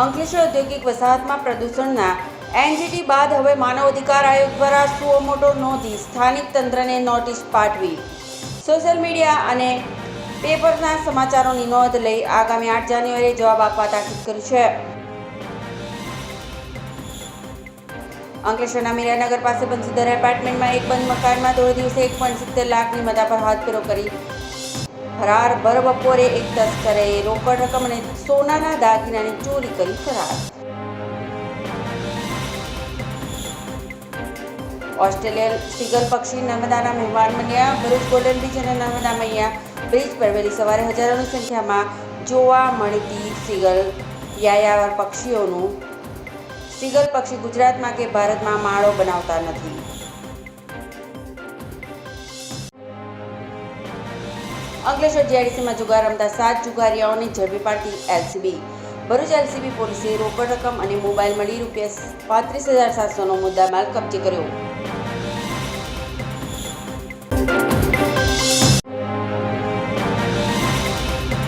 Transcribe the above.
અંકલેશ્વર ઔદ્યોગિક વસાહતમાં પ્રદૂષણના એનજીટી બાદ હવે માનવ અધિકાર આયોગ દ્વારા સુઓ મોટો નોંધી સ્થાનિક તંત્રને નોટિસ પાઠવી. સોશિયલ મીડિયા અને પેપરના સમાચારોની નોંધ લઈ આગામી આઠ જાન્યુઆરીએ જવાબ આપવા તાકીદ કરી છે. અંકલેશ્વરના મીરાનગર પાસે બંસીધર એપાર્ટમેન્ટમાં એક બંધ મકાનમાં ધોળે દિવસે એક લાખની મદા પર હાથફેરો કરી ફરાર ભર બપોરે એક તસ્કરે રોકડ રકમ અને સોનાના દાગીનાની ચોરી કરી ફરાર. ઓસ્ટ્રેલિયન સિગલ પક્ષી નર્મદાના મહેમાન બન્યા. ભરૂચ ગોલ્ડન બ્રિજ અને નર્મદા મૈયા બ્રિજ પર વહેલી સવારે હજારોની સંખ્યામાં જોવા મળતી સિગલ યાયાવર પક્ષીઓનું. સિગલ પક્ષી ગુજરાતમાં કે ભારતમાં માળો બનાવતા નથી. અંકલેશ્વર જીઆઈડીસીમાં જુગાર રમતા સાત જુગારીયાઓને ઝડપી પાડતી એલસીબી. ભરૂચ એલસીબી પોલીસે રોકડ રકમ અને મોબાઈલ મળી રૂપિયા પાંત્રીસ હજાર સાતસોનો મુદ્દામાલ કબજે કર્યો.